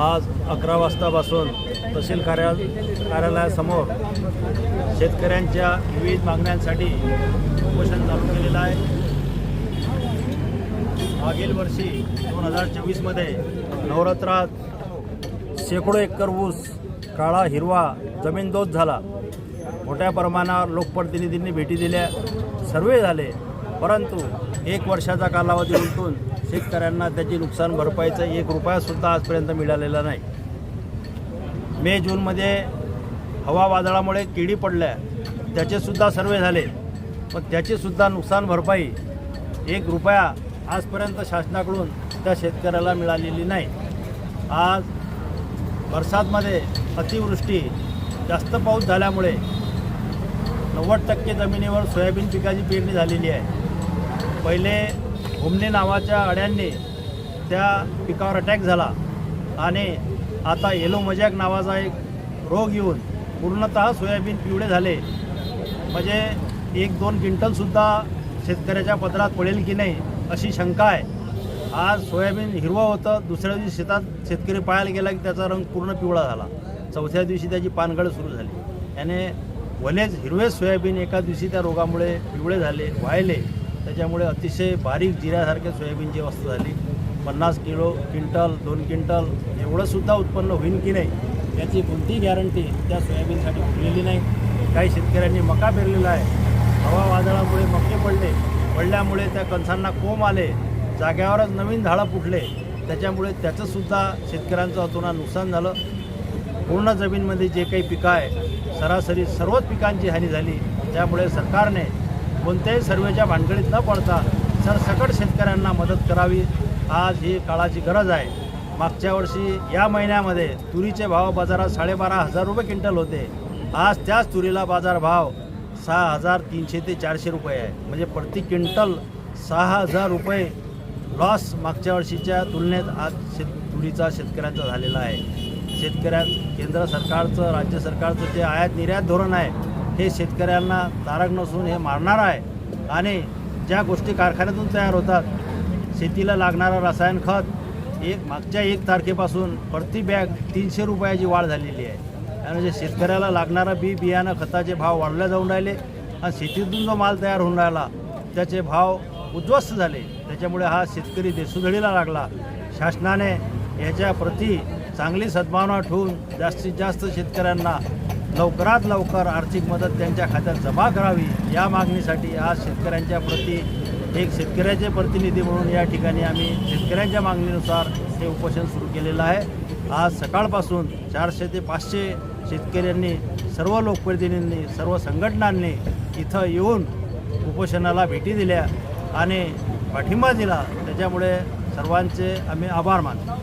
आज अकरा वाजतापासून तहसील कार्या कार्यालयासमोर शेतकऱ्यांच्या विविध मागण्यांसाठी उपोषण चालू केलेलं आहे. मागील वर्षी दोन हजार चोवीसमध्ये नवरात्रात शेकडो एकर ऊस काळा हिरवा जमीनदोज झाला. मोठ्या प्रमाणावर लोकप्रतिनिधींनी भेटी दिल्या. सर्वे झाले. परंतु एक वर्षाचा कालावधी उलटून शेतकऱ्यांना त्याची नुकसान भरपाईचा एक रुपयासुद्धा आजपर्यंत मिळालेला नाही. मे जूनमध्ये हवा वादळामुळे किडी पडल्या. त्याचेसुद्धा सर्वे झाले. पण त्याचीसुद्धा नुकसान भरपाई एक रुपया आजपर्यंत शासनाकडून त्या शेतकऱ्याला मिळालेली नाही. आज बरसातमध्ये अतिवृष्टी जास्त पाऊस झाल्यामुळे नव्वद टक्के जमिनीवर सोयाबीन पिकाची पेरणी झालेली आहे. पहिले घुमणे नावाच्या अड्यांनी त्या पिकावर अटॅक झाला. आणि आता येलो मजॅक नावाचा एक रोग येऊन पूर्णतः सोयाबीन पिवळे झाले. म्हणजे एक दोन क्विंटलसुद्धा शेतकऱ्याच्या पदरात पडेल की नाही अशी शंका आहे. आज सोयाबीन हिरवं होतं दुसऱ्या दिवशी शेतात शेतकरी पाहायला गेला की त्याचा रंग पूर्ण पिवळा झाला. चौथ्या दिवशी त्याची पानगळ सुरू झाली. याने भलेच हिरवे सोयाबीन एका दिवशी त्या रोगामुळे पिवळे झाले व्हायले त्याच्यामुळे अतिशय बारीक जिऱ्यासारखे सोयाबीनची अवस्था झाली पन्नास किलो क्विंटल दोन क्विंटल एवढंसुद्धा उत्पन्न होईल की नाही याची कोणतीही गॅरंटी त्या सोयाबीनसाठी उरलेली नाही. काही शेतकऱ्यांनी मका पेरलेला आहे. हवा वादळामुळे मके पडले. पडल्यामुळे त्या कणसांना कोंब आले. जाग्यावरच नवीन झाडं फुटले. त्याच्यामुळे त्याचंसुद्धा शेतकऱ्यांचं अतोना नुकसान झालं. पूर्ण जमीनमध्ये जे काही पिकं आहे सरासरी सर्वच पिकांची हानी झाली. त्यामुळे सरकारने कोणत्याही सर्वेच्या भानगडीत न पडता सरसकट शेतकऱ्यांना मदत करावी. आज ही काळाची गरज आहे. मागच्या वर्षी या महिन्यामध्ये तुरीचे भाव बाजारात साडेबारा हजार रुपये क्विंटल होते. आज त्याच तुरीला बाजारभाव सहा हजार तीनशे ते चारशे रुपये आहे. म्हणजे प्रति क्विंटल सहा हजार रुपये लॉस मागच्या वर्षीच्या तुलनेत आज शेत तुरीचा शेतकऱ्यांचा झालेला आहे. शेतकऱ्या केंद्र सरकारचं राज्य सरकारचं जे आयात निर्यात धोरण आहे हे शेतकऱ्यांना तारक नसून हे मारणार आहे. आणि ज्या गोष्टी कारखान्यातून तयार होतात शेतीला लागणारं रसायन खत एक मागच्या एक तारखेपासून प्रति बॅग तीनशे रुपयाची वाढ झालेली आहे. आणि जे शेतकऱ्याला लागणारं बी बियाणं खताचे भाव वाढले जाऊन राहिले आणि शेतीतून जो माल तयार होऊन राहिला त्याचे भाव उद्ध्वस्त झाले. त्याच्यामुळे हा शेतकरी देसुधडीला लागला. शासनाने याच्या प्रती चांगली सद्भावना ठेवून जास्तीत जास्त शेतकऱ्यांना लवकरात लवकर आर्थिक मदत त्यांच्या खात्यात जमा करावी. या मागणीसाठी आज शेतकऱ्यांच्या प्रति एक शेतकऱ्याचे प्रतिनिधी म्हणून या ठिकाणी आम्ही शेतकऱ्यांच्या मागणीनुसार हे उपोषण सुरू केलेलं आहे. आज सकाळपासून चारशे ते पाचशे शेतकऱ्यांनी सर्व लोकप्रतिनिधींनी सर्व संघटनांनी इथं येऊन उपोषणाला भेटी दिल्या आणि पाठिंबा दिला. त्याच्यामुळे सर्वांचे आम्ही आभार मानतो.